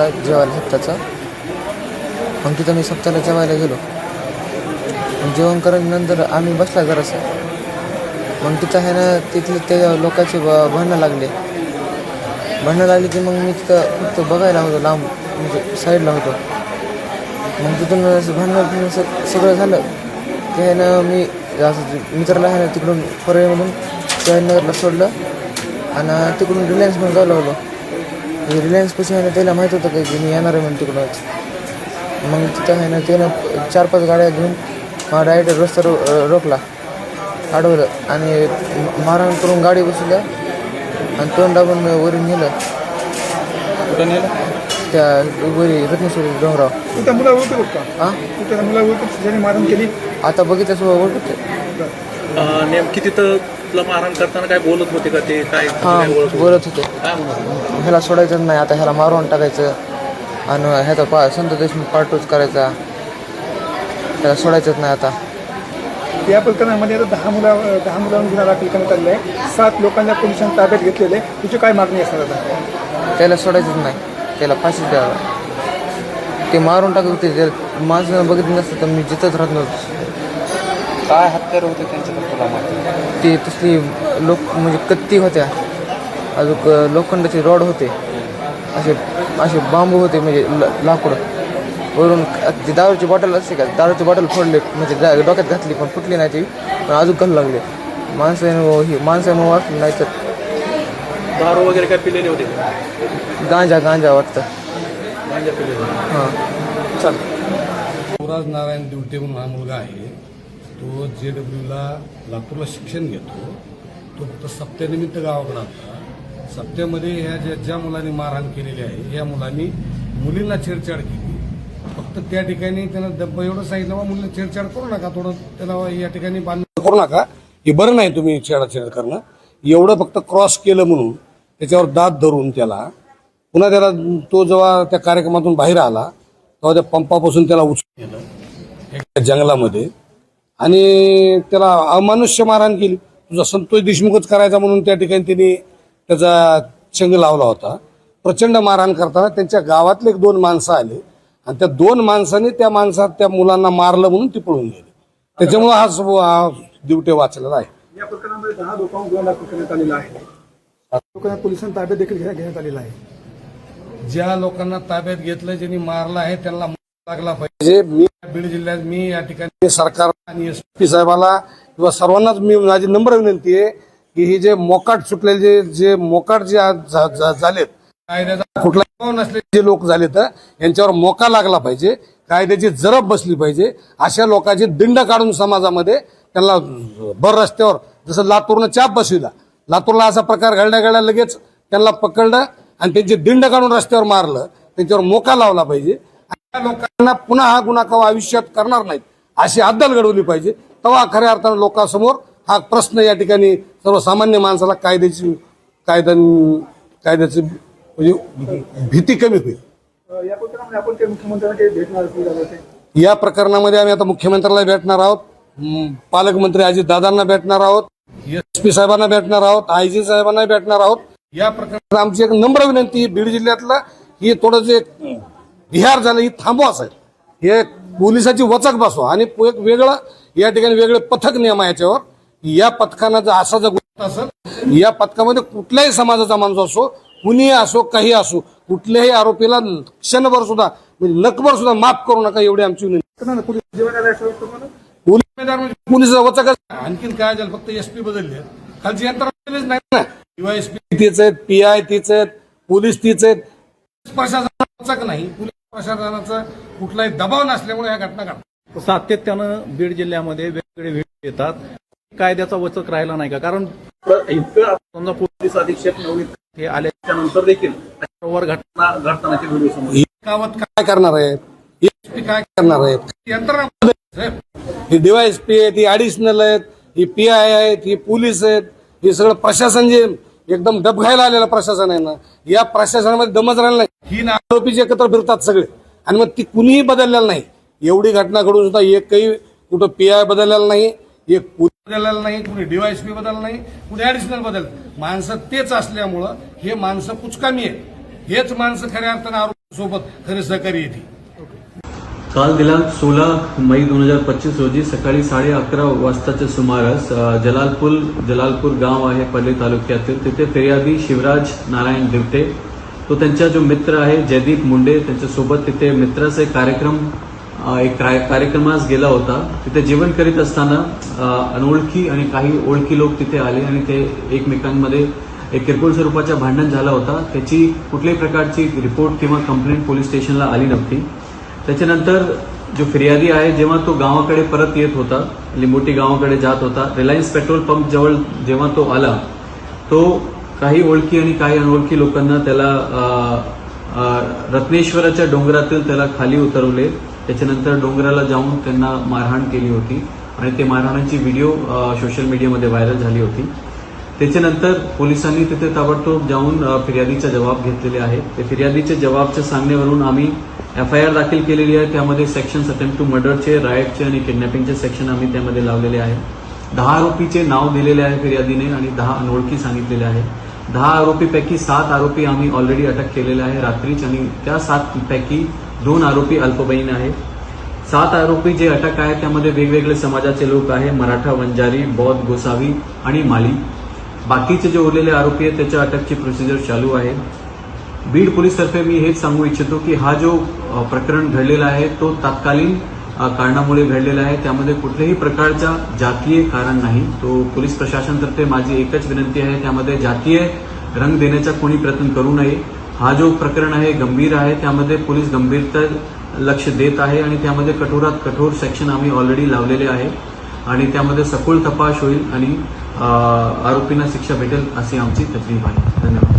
हॉटेलला जेवायला सप्त्याचं मग तिथं मी सप्ताला जेवायला गेलो. मग जेवण नंतर आम्ही बसला जरासं. मग तिथं आहे ना तिथले त्या लोकांचे ब भांडणं लागले. भांडणं लागली की मग मी तिथं फक्त बघायला होतो लांब म्हणजे साईडला होतो. मग तिथून असं भांडणं सगळं झालं. ते आहे ना मी असं मित्राला आहे ना तिकडून फरळीमधून शहरनगरला सोडलं. आणि तिकडून रिलायन्स म्हणून जाऊ लागलो. रिलायन्सपाशी आहे ना त्याला माहीत होतं का की मी येणार आहे म्हणून तिकडूनच मग तिथं आहे ना त्यानं चार पाच गाड्या घेऊन डायरेक्ट रस्ता रो रोखला. अडवलं. आणि मारहाण करून गाडी बसवलं आणि तोंड दाबून वरून नेलं. कुठं नेलं? त्या वरी रत्नेश्वरी डोंगराव. त्या मुला ओळखत का? हां? त्या मुला ओळखत ज्याने मारण केली? आता बघितल्यासोबत ओळखत नेमकी तिथं तुला मारहाण करताना काय बोलत होते का ते? काय हां काय ओळख होती? बोलत होते. काय म्हणत होते? ह्याला सोडायचं नाही आता ह्याला मारून टाकायचं आणि ह्याचा पा संत देशमुख पार्टूच करायचा. ह्याला सोडायचंच नाही आता. या प्रकरणामध्ये आता दहा मुला दहा मुलांवर गुन्हा दाखल करण्यात आलेला आहे. सात लोकांना पोलिसांनी ताब्यात घेतलेले आहे. तुझी काय मागणी असणार आता? त्याला सोडायचंच नाही. त्याला फाशीच द्यावा. ते मारून टाकत होते. जर माणसानं बघितलं नसतं तर मी जिथंच राहत नव्हतो काय हत्यार होते त्यांच्या तर तुला माहिती ते तसली लोक म्हणजे कत्ती होत्या. अजून लोखंडाचे रॉड होते. असे असे बांबू होते म्हणजे ल- लाकूड. वरून ती दारूची बॉटल असते का? दारूची बॉटल फोडले म्हणजे डोक्यात घातली पण फुटली नाही ती. पण अजून घालू लागले. माणसानं ही माणसानं वाचलं नाही तर दारू वगैरे काय पिलेले होते? का? गांजा गांजा वाटतं. गांजा पिलेले. होते. हां. चल युवराज नारायण दिवटे म्हणून हा मुलगा आहे. तो जे डब्ल्यूला लातूरला शिक्षण घेतो. तो फक्त सप्त्यानिमित्त गावाकडे आता सप्त्यामध्ये ह्या ज्या ज्या मुलांनी मारहाण केलेली आहे या मुलांनी मुलींना छेडछाड केली. फक्त त्या ठिकाणी त्यांना डब्बा एवढं सांगितलं बा मुलींना छेडछाड करू नका थोडं त्याला या ठिकाणी बांधणं करू नका. हे बरं नाही तुम्ही छेडाछेड करणं. एवढं फक्त क्रॉस केलं म्हणून त्याच्यावर दात धरून त्याला पुन्हा त्याला तो जेव्हा त्या कार्यक्रमातून बाहेर आला तेव्हा त्या पंपापासून त्याला उचलून केलं एका जंगलामध्ये आणि त्याला अमानुष्य मारहाण केली. तुझा संतोष देशमुखच करायचा म्हणून त्या ठिकाणी त्यांनी त्याचा चंग लावला होता. प्रचंड मारहाण करताना त्यांच्या गावातले एक दोन माणसं आले. आणि त्या दोन माणसांनी त्या माणसात त्या मुलांना मारलं म्हणून ती पळून गेली. त्याच्यामुळे हा हा दिवटे वाचलेला आहे. या प्रकरणामध्ये दहा लोकांवर गुन्हा दाखल करण्यात आलेला आहे. लोकांना पोलिसांनी ताब्यात देखील घेण्यात आलेला आहे. ज्या लोकांना ताब्यात घेतलं ज्यांनी मारलं आहे त्यांना लागला पाहिजे. मी बीड जिल्ह्यात मी या ठिकाणी सरकार आणि एस पी साहेबाला किंवा सर्वांनाच मी माझी नम्र विनंती आहे की हे जे मोकाट सुटलेले जे जे मोकाट जे आज झा- झा- झालेत कायद्याचा कुठला नसले नसलेले जे लोक झाले तर यांच्यावर मोका लागला पाहिजे कायद्याची जरब बसली पाहिजे अशा लोकांची दिंड काढून समाजामध्ये त्यांना भर रस्त्यावर जसं लातूरनं चाप बसविला. लातूरला असा प्रकार घडल्या घडल्या लगेच त्यांना पकडलं आणि त्यांचे दिंड काढून रस्त्यावर मारलं त्यांच्यावर मोका लावला पाहिजे. लोकांना पुन्हा हा गुन्हा कवा आयुष्यात करणार नाहीत. अशी अद्दल घडवली पाहिजे. तेव्हा खऱ्या अर्थानं लोकांसमोर हा प्रश्न या ठिकाणी सर्वसामान्य माणसाला कायद्याची कायदा कायद्याची म्हणजे भीती कमी होईल. या प्रकरणामध्ये आम्ही आता मुख्यमंत्र्याला भेटणार आहोत. पालकमंत्री अजित दादांना भेटणार आहोत. एस पी साहेबांना भेटणार आहोत. आय जी साहेबांना भेटणार आहोत. या प्रकरणात आमची एक नम्र विनंती बीड जिल्ह्यातलं. ही थोडं जे बिहार झालं ही थांबवा साहेब. हे पोलिसाची वचक बसवा. आणि एक वेगळं या ठिकाणी वेगळे पथक नियम आहे याच्यावर. या पथकानं जर असा जर गुन्हा असेल या पथकामध्ये कुठल्याही समाजाचा माणूस असो कुणीही असो काही असो कुठल्याही आरोपीला क्षणभर सुद्धा म्हणजे लकभर सुद्धा माफ करू नका एवढी आमची पोलीस वचक आणखीन काय झालं? फक्त एसपी बदलले खालची यंत्रणा बदललीच नाही ना. एसपी तीच आहेत पी आय तीच आहेत पोलीस तीच आहेत. प्रशासनाचा वचक नाही. पोलीस प्रशासनाचा कुठलाही दबाव नसल्यामुळे ह्या घटना घडतात. सातत्यानं बीड जिल्ह्यामध्ये वेगवेगळे व्हिडिओ येतात. कायद्याचा वचक राहिला नाही का? कारण इतकं समजा पोलीस अधीक्षक नवनीत हे आल्याच्यानंतर देखील घटना घडतानाचे व्हिडिओ समोर गावात काय करणार आहेत? एसपी काय करणार आहेत? यंत्रणा. ही डीवायएसपी आहेत ही ऍडिशनल आहेत ही पी आय आहेत ही पोलीस आहेत हे सगळं प्रशासन जे एकदम डबघायला आलेलं प्रशासन आहे ना या प्रशासनामध्ये दमच राहिला नाही. ही ना आरोपीचे एकत्र फिरतात सगळे. आणि मग ती कुणीही बदललेलं नाही. एवढी घटना घडून सुद्धा काही कुठं पी आय बदललेला नाही एक पोलीस बदललेला नाही कुणी डीवायसपी बदलला नाही कुणी ऍडिशनल बदल माणसं तेच असल्यामुळं हे माणसं कुचकामी आहेत. हेच माणसं खऱ्या अर्थानं आरोपी सोबत खरे सहकारी येते काल दिनांक सोळा मई दोन हजार पच्चीस रोजी सकाळी साडे अकरा वाजताच्या सुमारास जलालपूर जलालपूर गाव आहे पल्ली तालुक्यातील. तिथे फिर्यादी शिवराज नारायण दिवटे. तो त्यांचा जो मित्र आहे जयदीप मुंडे त्यांच्यासोबत तिथे मित्राचा एक कार्यक्रम एक कार्य- कार्यक्रमास गेला होता. तिथे जेवण करीत असताना अनोळखी आणि काही ओळखी लोक तिथे आले आणि ते एकमेकांमध्ये एक किरकोळ स्वरूपाच्या भांडण झाला होता. त्याची कुठल्याही प्रकारची रिपोर्ट किंवा कंप्लेंट पोलीस स्टेशनला आली नव्हती. त्याच्यानंतर जो फिर्यादी आहे जेव्हा तो गावाकडे परत येत होता लिंबोटी गावाकडे जात होता रिलायन्स पेट्रोल पंप जवळ जेव्हा तो आला तो काही ओळखी आणि काही अनोळखी लोकांना त्याला रत्नेश्वराच्या डोंगरातील त्याला खाली उतरवले. त्याच्यानंतर डोंगराला जाऊन त्यांना मारहाण केली होती आणि ते मारहाणाची व्हिडिओ सोशल मीडियामध्ये व्हायरल झाली होती. त्याच्यानंतर पोलिसांनी तिथे ताबडतोब जाऊन फिर्यादीचा जबाब घेतलेले आहे ते फिर्यादीच्या जबाबच्या सांगण्यावरून आम्ही एफ आय आर दाखल केलेली आहे. त्यामध्ये सेक्शन अटेम्प्ट टू मर्डरचे रायटचे आणि किडनॅपिंगचे सेक्शन आम्ही त्यामध्ये लावलेले आहे. दहा आरोपीचे नाव दिलेले आहे फिर्यादीने आणि दहा अनोळखी सांगितलेले आहे. दहा आरोपीपैकी सात आरोपी आम्ही ऑलरेडी अटक केलेले आहे रात्रीच आणि त्या सातपैकी दोन आरोपी अल्पबहीण आहे सात आरोपी जे अटक आहे त्यामध्ये वेगवेगळे समाजाचे लोक आहे मराठा वंजारी बौद्ध गोसावी आणि माली. बाकीचे जे उरलेले आरोपी आहेत त्याच्या अटकची प्रोसिजर चालू आहे. बीड पोलीसतर्फे मी हेच सांगू इच्छितो की हा जो प्रकरण घडलेला आहे तो तात्कालीन कारणामुळे घडलेला आहे. त्यामध्ये कुठल्याही प्रकारचा जातीय कारण नाही. तो पोलीस प्रशासनतर्फे माझी एकच विनंती आहे त्यामध्ये जातीय रंग देण्याचा कोणी प्रयत्न करू नये. हा जो प्रकरण आहे गंभीर आहे त्यामध्ये पोलीस गंभीरता लक्ष देत आहे आणि त्यामध्ये कठोरात कठोर सेक्शन आम्ही ऑलरेडी लावलेले आहे. आणि त्यामध्ये सखोल तपास होईल आणि आरोपींना शिक्षा भेटेल अशी आमची तकलीफ आहे. धन्यवाद.